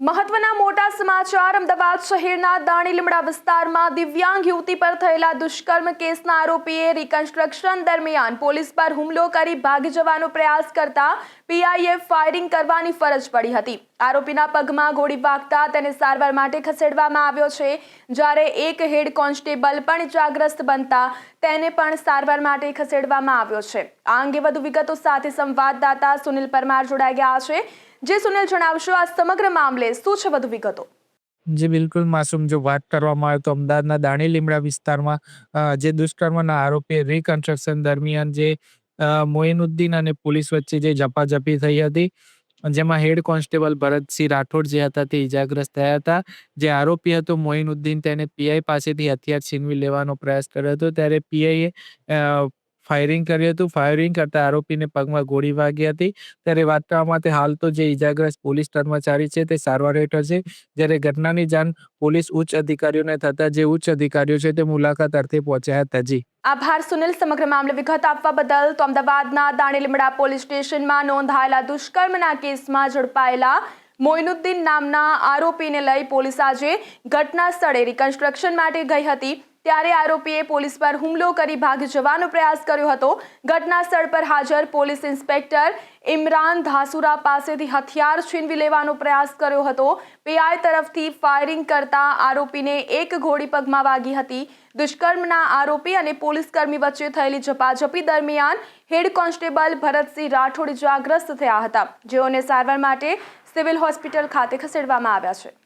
મહત્વના મોટા સમાચાર અમદાવાદ શહેરના દાણી લીમડા વિસ્તારમાં દિવ્યાંગ યુવતી પર થયેલા દુષ્કર્મ કેસના આરોપીએ રિકન્સ્ટ્રક્શન દરમિયાન પોલીસ પર હુમલો કરી ભાગી જવાનો પ્રયાસ કરતા પીઆઈએ ફાયરિંગ કરવાની ફરજ પડી હતી. આરોપીના પગમાં ગોળી વાગતા તેને સારવાર માટે ખસેડવામાં આવ્યો છે. જ્યારે એક હેડ કોન્સ્ટેબલ પણ ઇજાગ્રસ્ત બનતા તેને પણ સારવાર માટે ખસેડવામાં આવ્યો છે. આ અંગે વધુ વિગતો સાથે સંવાદદાતા સુનિલ પરમાર જોડાઈ ગયા છે. જે સુનિલ જણાવશો, આ સમગ્ર મામલે શું છે વધુ વિગતો? જી, બિલકુલ માસૂમ, જો વાત કરવામાં આવે તો અમદાવાદના દાણી લીમડા વિસ્તારમાં જે દુષ્કર્મના આરોપી રિકન્સ્ટ્રક્શન દરમિયાન જે મોઇનુદ્દીન અને પોલીસ વચ્ચે જે ઝપાઝપી થઈ હતી જેમાં હેડ કોન્સ્ટેબલ ભરતસિંહ રાઠોડ જે હતા તે ઇજાગ્રસ્ત થયા હતા. જે આરોપી હતો મોઇનુદ્દીન, તેને પીઆઈ પાસેથી હથિયાર છીનવી લેવાનો પ્રયાસ કર્યો હતો. ત્યારે પીઆઈએ ફાયરિંગ કર્યું હતું. ફાયરિંગ કરતા આરોપીને પગમાં ગોળી વાગી હતી. ત્યારે વાત કરવામાં આવે હાલ તો જે ઇજાગ્રસ્ત પોલીસ કર્મચારી છે તે સારવાર હેઠળ છે. જ્યારે ઘટનાની જાણ પોલીસ ઉચ્ચ અધિકારીઓને થતા જે ઉચ્ચ અધિકારીઓ છે તે મુલાકાત અર્થે પહોંચ્યા હતા. જી. આભાર, સુનિલ. સમગ્ર મામલે વિગત આપવા બદલ તો અમદાવાદના દાણીલીમડા પોલીસ સ્ટેશનમાં નોંધાયેલા દુષ્કર્મના કેસમાં ઝડપાયેલા મોઇનુદ્દીન નામના આરોપીને લઈ પોલીસ આજે ઘટના સ્થળે રિકન્સ્ટ્રક્શન માટે ગઈ હતી. ત્યારે આરોપીએ પોલીસ પર હુમલો કરી ભાગી જવાનો પ્રયાસ કર્યો હતો. ઘટના સ્થળ પર હાજર પોલીસ ઇન્સ્પેક્ટર ઇમરાન ધાસુરા પાસેથી હથિયાર છીનવી લેવાનો પ્રયાસ કર્યો હતો. પીઆઈ તરફથી ફાયરિંગ કરતા આરોપીને એક ઘોડી પગમાં વાગી હતી. દુષ્કર્મના આરોપી અને પોલીસ કર્મી વચ્ચે થયેલી ઝપાઝપી દરમિયાન હેડ કોન્સ્ટેબલ ભરતસિંહ રાઠોડ ઇજાગ્રસ્ત થયા હતા. જેઓને સારવાર માટે સિવિલ હોસ્પિટલ ખાતે ખસેડવામાં આવ્યા છે.